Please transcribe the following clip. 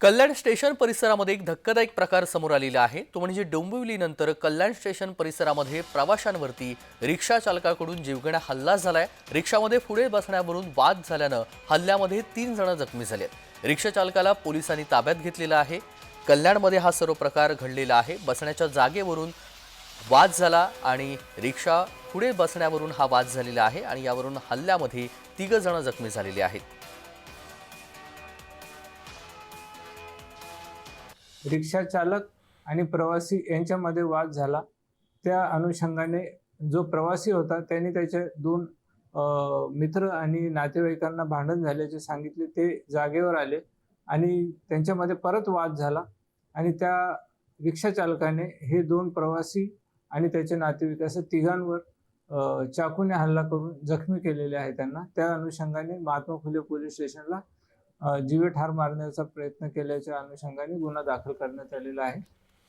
कल्याण station परिसरामध्ये एक धक्कादायक प्रकार समोर आलेला आहे. तो म्हणजे डोंबिवलीनंतर कल्याण स्टेशन परिसरामध्ये प्रवाशांवरती रिक्षा चालकाकडून जीवघेणा हल्ला झालाय. रिक्षामध्ये पुढे बसण्यावरून वाद झाल्यानं हल्ल्यामध्ये तीन जण जखमी झाले रिक्षा चालकाला पोलिसांनी ताब्यात घेतलेला आहे. कल्याणमध्ये हा सर्व प्रकार घडलेला आहे. बसण्याच्या जागेवरून वाद झाला आणि रिक्षा पुढे बसण्यावरून हा वाद झालेला आहे आणि यावरून हल्ल्यामध्ये तिघ जण जखमी झालेले आहेत. रिक्षा चालक आणि प्रवासी यांच्यामध्ये वाद झाला. त्या अनुषंगाने जो प्रवासी होता त्यांनी त्याचे दोन मित्र आणि नातेवाईकांना भांडण झाल्याचे सांगितले. ते जागेवर आले आणि त्यांच्यामध्ये परत वाद झाला आणि त्या रिक्षा चालकाने हे दोन प्रवासी आणि त्याचे नातेवाईक असं तिघांवर चाकूने हल्ला करून जखमी केलेले आहे त्यांना. त्या अनुषंगाने महात्मा फुले पोलीस स्टेशनला जीवे ठार मारण्याचा प्रयत्न केल्याच्या अनुषंगाने गुन्हा दाखल करण्यात आलेला आहे.